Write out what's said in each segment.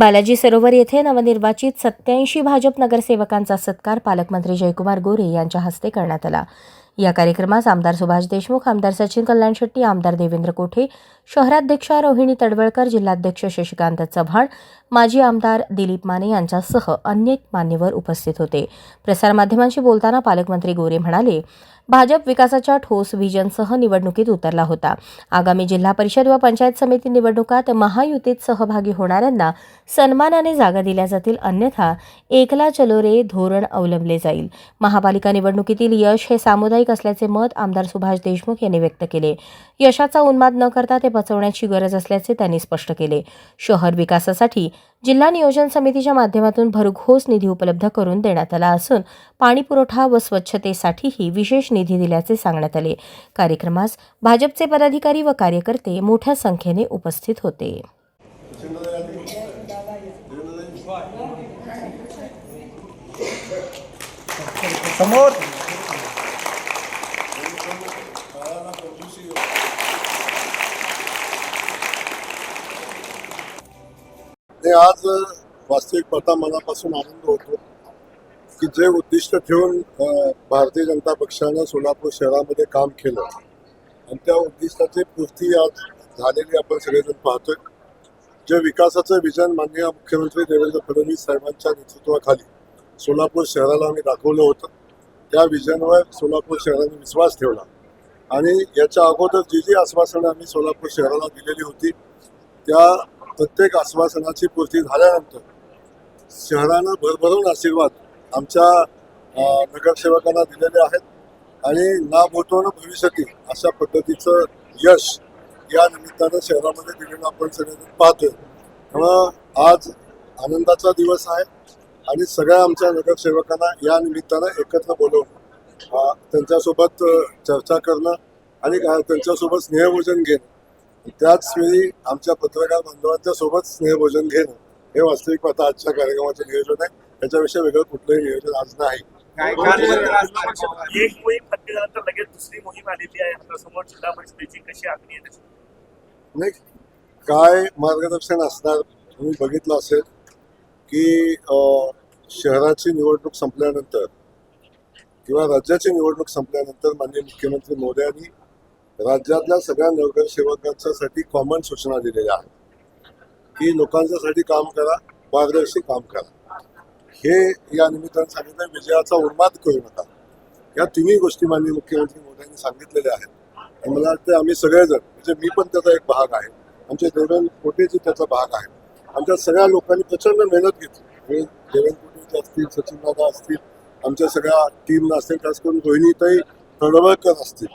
बालाजी सरोवर येथे नवनिर्वाचित सत्याऐंशी भाजप नगरसेवकांचा सत्कार पालकमंत्री जयकुमार गोरे यांच्या हस्ते करण्यात आला. या कार्यक्रमास आमदार सुभाष देशमुख आमदार सचिन कल्याण शेट्टी आमदार देवेंद्र कोठे शहराध्यक्षा रोहिणी तडवळकर जिल्हाध्यक्ष शशिकांत चव्हाण माजी आमदार दिलीप माने यांच्यासह अनेक मान्यवर उपस्थित होते. प्रसारमाध्यमांशी बोलताना पालकमंत्री गोरे म्हणाले भाजप विकासाच्या ठोस व्हिजनसह निवडणुकीत उतरला होता. आगामी जिल्हा परिषद व पंचायत समिती निवडणुकात महायुतीत सहभागी होणाऱ्यांना सन्मानाने जागा दिल्या जातील अन्यथा एकला चलो रे धोरण अवलंबले जाईल. महापालिका निवडणुकीतील यश हे सामुदायिक असल्याचे मत आमदार सुभाष देशमुख यांनी व्यक्त केले. यशाचा उन्माद न करता ते पचवण्याची गरज असल्याचे त्यांनी स्पष्ट केले. शहर विकासासाठी जिल्हा नियोजन समितीच्या माध्यमातून भरघोस निधी उपलब्ध करून देण्यात आला असून पाणी पुरवठा व स्वच्छतेसाठीही विशेष निधी दिल्याचे सांगण्यात आले. कार्यक्रमास भाजपचे पदाधिकारी व कार्यकर्ते मोठ्या संख्येने उपस्थित होते. समोर. आणि आज वास्तविक पाहता मनापासून आनंद होतो की जे उद्दिष्ट ठेवून भारतीय जनता पक्षानं सोलापूर शहरामध्ये काम केलं आणि त्या उद्दिष्टाची पूर्ती आज झालेली आपण सगळेजण पाहतोय. जे विकासाचं विजन माननीय मुख्यमंत्री देवेंद्र फडणवीस साहेबांच्या नेतृत्वाखाली सोलापूर शहराला आम्ही दाखवलं होतं. त्या विजनवर सोलापूर शहराने विश्वास ठेवला आणि याच्या अगोदर जी जी आश्वासनं आम्ही सोलापूर शहराला दिलेली होती त्या प्रत्येक आश्वासनाची पूर्ती झाल्यानंतर शहरानं भरभरून आशीर्वाद आमच्या नगरसेवकांना दिलेले आहेत आणि ना भूतो भविष्यातील भविष्यती अशा पद्धतीचं यश या निमित्तानं शहरामध्ये दिलेलं आपण सगळे पाहतोय. त्यामुळं आज आनंदाचा दिवस आहे आणि सगळ्या आमच्या नगरसेवकांना या निमित्तानं एकत्र बोलवून त्यांच्यासोबत चर्चा करणं आणि त्यांच्यासोबत स्नेहभोजन घेणं त्याच वेळी आमच्या पत्रकार बांधवांच्या सोबत स्नेहभोजन घेणं हे वास्तविक आता आजच्या कार्यक्रमाचं नियोजन आहे त्याच्याविषयी वेगळं कुठलंही नियोजन आज नाही काय कार्यकर्ते असणार? एक मोहीम झाल्यानंतर लगेच दुसरी मोहीम आलेली आहे आता समोर जिल्हा परिषदेची कशी आखणी आहे? नाही काय मार्गदर्शन असणार तुम्ही बघितलं असेल की शहराची निवडणूक संपल्यानंतर किंवा राज्याची निवडणूक संपल्यानंतर माननीय मुख्यमंत्री मोदयांनी राज्यातल्या सगळ्या नगरसेवकांच्यासाठी कॉमन सूचना दिलेल्या आहेत. की लोकांच्यासाठी काम करा पारदर्शी काम करा. हे या निमित्तानं सांगितलं विजयाचा उन्माद करू नका. या तिन्ही गोष्टी माननीय मुख्यमंत्री मोदयांनी सांगितलेल्या आहेत. मला वाटतं आम्ही सगळेजण म्हणजे मी पण त्याचा एक भाग आहे. आमचे देवेंद्र कोटेजी त्याचा भाग आहे आमच्या सगळ्या लोकांनी प्रचंड मेहनत घेतली. म्हणजे देवेंद्र कोटेजी असतील सचिन दादा असतील आमच्या सगळ्या टीमला असतील खास करून रोहिणीताई तडवळकर असतील.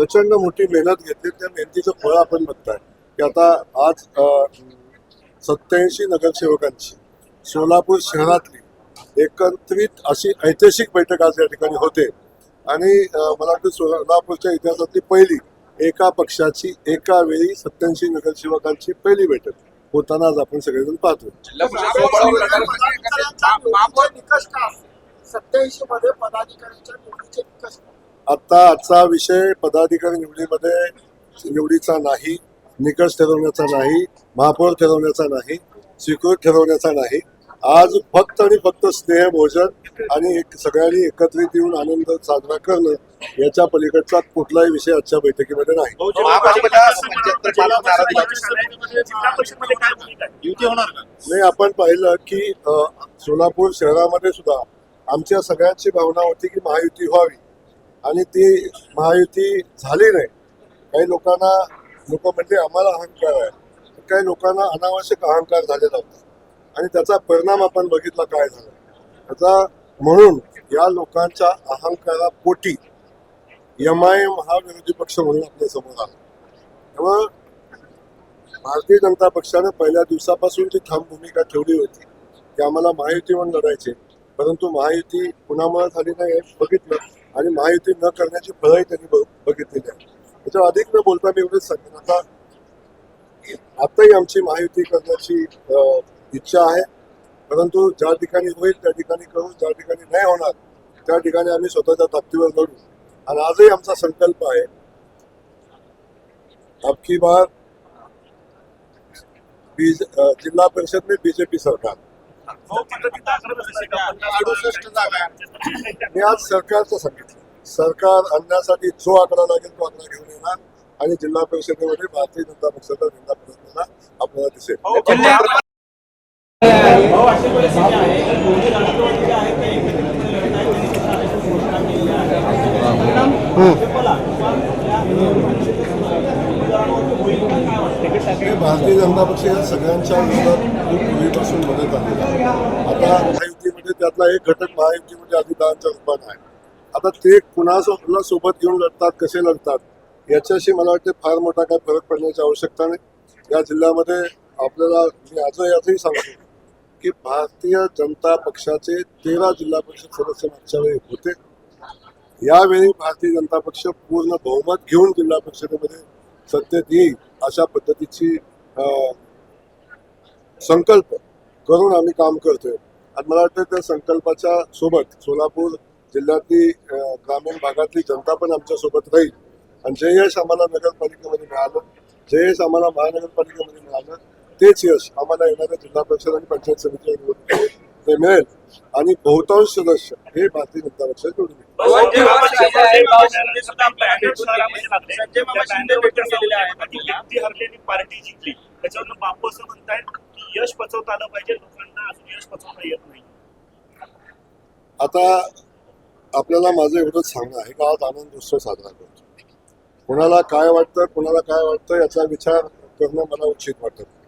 प्रचंड मोठी मेहनत घेतली. त्या मेहनतीचं फळ आपण बघताय. की आता आज सत्याऐंशी नगरसेवकांची सोलापूर शहरातली एकत्रित अशी ऐतिहासिक बैठक आज या ठिकाणी होते. आणि मला वाटतं सोलापूरच्या इतिहासातली पहिली एका पक्षाची एका वेळी सत्याऐंशी नगरसेवकांची पहिली बैठक होताना आज आपण सगळेजण का सत्याऐंशी मध्ये पदाधिकाऱ्यांच्या निवडीचे निकष आता आजचा विषय पदाधिकारी निवडीमध्ये निवडीचा नाही निकष ठरवण्याचा नाही महापौर ठरवण्याचा नाही स्वीकृत ठरवण्याचा नाही. आज फक्त आणि फक्त स्नेहभोजन आणि एक सगळ्यांनी एकत्रित येऊन आनंद साजरा करणं याच्या पलीकडचा कुठलाही विषय आजच्या बैठकीमध्ये नाही. का? नाही आपण पाहिलं की सोलापूर शहरामध्ये सुद्धा आमच्या सगळ्यांची भावना होती की महायुती व्हावी. आणि ती महायुती झाली नाही. काही लोकांना लोक म्हणजे आम्हाला अहंकार आहे. काही लोकांना अनावश्यक अहंकार झालेला होता. आणि त्याचा परिणाम आपण बघितला काय झाला. त्याचा म्हणून या लोकांच्या अहंकारापोटी एम आय एम हा विरोधी पक्ष म्हणून आपल्यासमोर आला. त्यामुळं भारतीय जनता पक्षाने पहिल्या दिवसापासून जी ठाम भूमिका ठेवली होती की आम्हाला महायुती म्हणून लढायचे परंतु महायुती कुणामुळे झाली नाही हे बघितलं. आणि महायुती न करण्याची फळही त्यांनी बघितलेली आहे. त्याच्यावर अधिक न बोलता मी एवढंच सांगेन. आता आताही आमची महायुती करण्याची इच्छा आहे. परंतु ज्या ठिकाणी होईल त्या ठिकाणी करू. ज्या ठिकाणी नाही होणार त्या ठिकाणी आम्ही स्वतःच्या ताकदीवर लढू. आणि आजही आमचा संकल्प आहे आपकी बार जिल्हा परिषद में बीजेपी सरकार. हो अडुसष्ट जागा. मी आज सरकारचं सांगितलं. सरकार आणण्यासाठी जो आकडा लागेल तो आकडा घेऊन येणार आणि जिल्हा परिषदेमध्ये भारतीय जनता पक्षाचा झेंडा फडकताना आपल्याला दिसेल. हे भारतीय जनता पक्ष या सगळ्यांच्या विरोधात खूप पूर्वीपासून मदत आलेला आहे. आता महायुतीमध्ये त्यातला एक घटक महायुतीमध्ये अजितदादांच्या रूपात आहे. आता ते कुणाला सोबत घेऊन लढतात कसे लढतात याच्याशी मला वाटते फार मोठा काय फरक पडण्याची आवश्यकता नाही. या जिल्ह्यामध्ये आपल्याला मी आज याचंही सांगतो की भारतीय जनता पक्षाचे तेरा जिल्हा परिषद सदस्य मागच्या वेळी होते. यावेळी भारतीय जनता पक्ष पूर्ण बहुमत घेऊन जिल्हा परिषदेमध्ये सत्तेत येईल अशा पद्धतीची संकल्प करून आम्ही काम करतोय. आणि मला वाटतं त्या संकल्पाच्या सोबत सोलापूर जिल्ह्यातली ग्रामीण भागातली जनता पण आमच्यासोबत राहील. आणि जे यश आम्हाला नगरपालिकेमध्ये मिळालं जे यश आम्हाला महानगरपालिकेमध्ये मिळालं तेच यश आम्हाला येणाऱ्या जिल्हा परिषद आणि पंचायत समिती ते मिळेल. आणि बहुतांश सदस्य हे भारतीय जनता पक्षात जोडले संजय मामा शिंदे व्यक्ती हरली आणि पार्टी जिंकली. त्याच्यावरनं बापू असं म्हणतायत की यश पचवता आलं पाहिजे. लोकांना अजून यश पचवता येत नाही. आता आपल्याला माझं एवढंच सांगणं आहे का आज आनंद उत्सव साजरा करतो. कोणाला काय वाटतं कोणाला काय वाटतं याचा विचार करणं मला उचित वाटत नाही.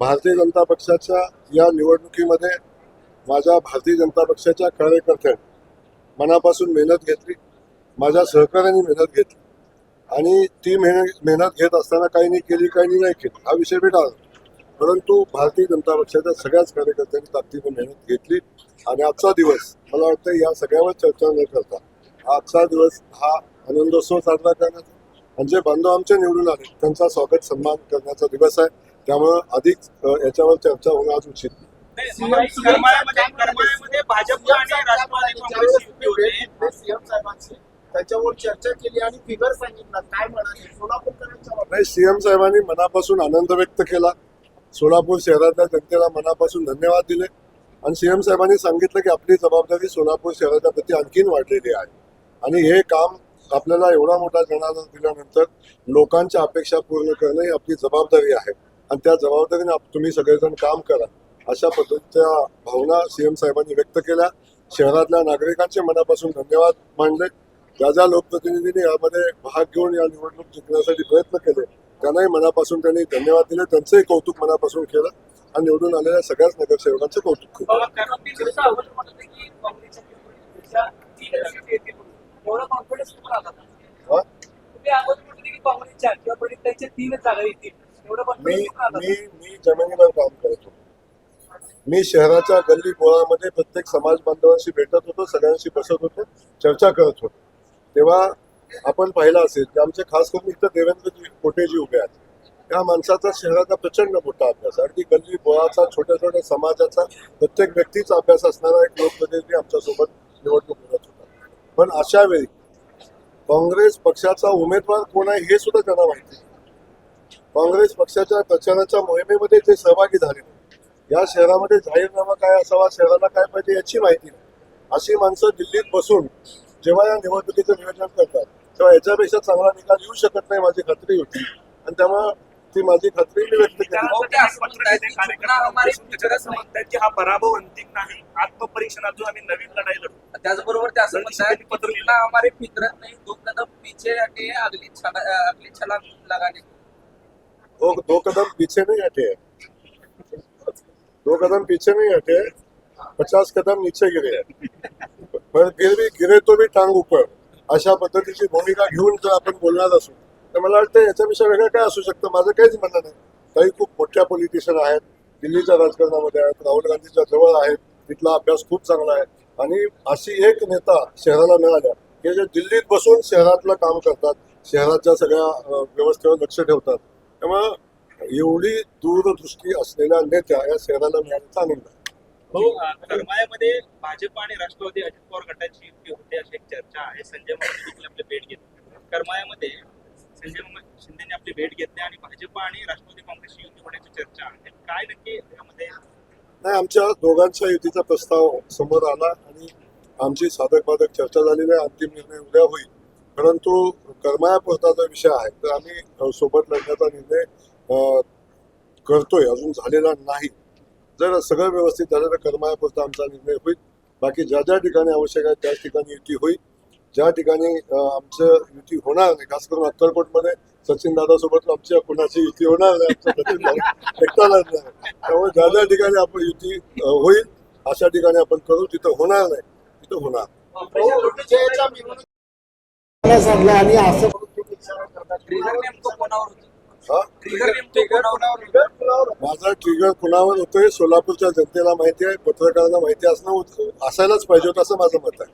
भारतीय जनता पक्षाच्या या निवडणुकीमध्ये माझ्या भारतीय जनता पक्षाच्या कार्यकर्त्यांनी मनापासून मेहनत घेतली माझ्या सहकार्याने मेहनत घेतली. आणि ती मेहनत मेहनत घेत असताना काही नाही केली काही नाही नाही केली. हा विषय भेटा परंतु भारतीय जनता पक्षाच्या सगळ्याच कार्यकर्त्यांनी ताकदीने मेहनत घेतली. आणि आजचा दिवस मला वाटतं या सगळ्यावर चर्चा न करता आजचा दिवस हा आनंदोत्सव साजरा करण्याचा. आणि जे बांधव आमचे निवडून आले त्यांचा स्वागत सन्मान करण्याचा दिवस आहे. त्यामुळं अधिक याच्यावर चर्चा होणं आज उचित नाही. करमाळ्यामध्ये करमाळ्यामध्ये भाजप आणि राष्ट्रवादी काँग्रेस युती होते. सीएम साहेबांची त्याच्यावर चर्चा केली आणि फिगर सांगितलं. काय म्हणाले? सोलापूरकरांच्या बाबतीत. नाही सीएम साहेबांनी मनापासून आनंद व्यक्त केला. सोलापूर शहरातल्या जनतेला मनापासून धन्यवाद दिले. आणि सीएम साहेबांनी सांगितलं की आपली जबाबदारी सोलापूर शहराच्या प्रती आणखीन वाढलेली आहे. आणि हे काम आपल्याला एवढा मोठा जनाधार दिल्यानंतर लोकांच्या अपेक्षा पूर्ण करणं ही आपली जबाबदारी आहे. आणि त्या जबाबदारीने तुम्ही सगळेजण काम करा. अशा पद्धतीच्या भावना सीएम साहेबांनी व्यक्त केल्या. शहरातल्या नागरिकांचे मनापासून धन्यवाद मानले ज्या ज्या लोकप्रतिनिधींनी यामध्ये भाग घेऊन या निवडणूक जिंकण्यासाठी प्रयत्न केले त्यांनाही मनापासून त्यांनी धन्यवाद दिले. त्यांचंही कौतुक मनापासून केलं. आणि निवडून आलेल्या सगळ्याच नगरसेवकांचं कौतुक केलं? हा? मी मी मी जमिनीवर काम करतो. मी शहराच्या गल्ली बोळामध्ये प्रत्येक समाज बांधवांशी भेटत होतो सगळ्यांशी बसत होतो चर्चा करत होतो. तेव्हा आपण पाहिलं असेल की आमचे खास करून इथं देवेंद्रजी कोटेजी उभे आहेत. त्या माणसाचा शहराचा प्रचंड मोठा अभ्यास आणि अगदी गल्ली बोळाचा छोट्या छोट्या समाजाचा प्रत्येक व्यक्तीचा अभ्यास असणारा एक लोकप्रतिनिधी आमच्यासोबत निवडणूक करत होता पण अशा वेळी काँग्रेस पक्षाचा उमेदवार कोण आहे हे सुद्धा त्यांना माहिती काँग्रेस पक्षाच्या प्रचाराच्या मोहिमेमध्ये ते सहभागी झाले या शहरामध्ये जाहीरनामा काय असावा शहराला काय पाहिजे याची माहिती नाही. अशी माणसं दिल्लीत बसून जेव्हा या निवडणुकीचं नियोजन करतात तेव्हा याच्यापेक्षा चांगला निकाल येऊ शकत नाही माझी खात्री होती. आणि त्यामुळं ती माझी खात्री मी व्यक्त केली. लिहिले की हा पराभव अंतिम नाही आत्मपरीक्षण अजून आम्ही नवीन लढाई लढू. त्याचबरोबर ते असं म्हणतात की पत्र चुकना हमारे फितरत नहीं दो कदम पीछे हटे अगली छला अगली छलांग लगाने. दो दो कदम पीछे नहीं हटे. हैं। दो कदम पीछे नहीं हटे पचास कदम नीचे गिरे। हैं। पर फिर भी गिरे तो भी टांग ऊपर। अशा पद्धतीची भूमिका घेऊन जर आपण बोलणार असू तर मला वाटतं याच्यापेक्षा वेगळं काय असू शकतं? माझं काहीच म्हणणं नाही. काही खूप मोठ्या पॉलिटिशियन आहेत दिल्लीच्या राजकारणामध्ये आहेत राहुल गांधीच्या जवळ आहेत तिथला अभ्यास खूप चांगला आहे. आणि अशी एक नेता शहराला मिळाल्या. की जे दिल्लीत बसून शहरातलं काम करतात शहराच्या सगळ्या व्यवस्थेवर लक्ष ठेवतात त्यामुळं एवढी दूरदृष्टी असलेल्या नेत्या या शहराला मिळाल्याचा आनंद आहे भाऊ अ, करमाळ्यामध्ये भाजप आणि राष्ट्रवादी अजित पवार गटाची युती होते अशी एक चर्चा आहे. संजय देखील आपली भेट घेतली करमाळ्यामध्ये संजय शिंदेने आपली भेट घेतली आणि भाजप आणि राष्ट्रवादी काँग्रेसची युती होण्याची चर्चा आहे. काय नक्की यामध्ये? नाही आमच्या दोघांच्या युतीचा प्रस्ताव समोर आला आणि आमची साधक बाधक चर्चा झालेली आहे. अंतिम निर्णय उद्या होईल. परंतु करमायापुरता जो विषय आहे. तर आम्ही सोबत लढण्याचा निर्णय करतोय अजून झालेला नाही. जर सगळं व्यवस्थित झालं तर करमायापुरता आमचा निर्णय होईल. बाकी ज्या ज्या ठिकाणी आवश्यक आहे त्याच ठिकाणी युती होईल. ज्या ठिकाणी आमचं युती होणार नाही खास करून अक्कलकोटमध्ये सचिन दादासोबत आमच्या कुणाची युती होणार नाही आमचं सचिन दादा एकटा लढणार आहे. त्यामुळे ज्या ज्या ठिकाणी आपण युती होईल अशा ठिकाणी आपण करू तिथं होणार नाही तिथं होणार. आणि असं हा? माझा ट्रिगर कुणावर होतोय? सोलापूरच्या जनतेला माहिती आहे पत्रकारांना माहिती असणं असायलाच पाहिजे होतं असं माझं मत आहे.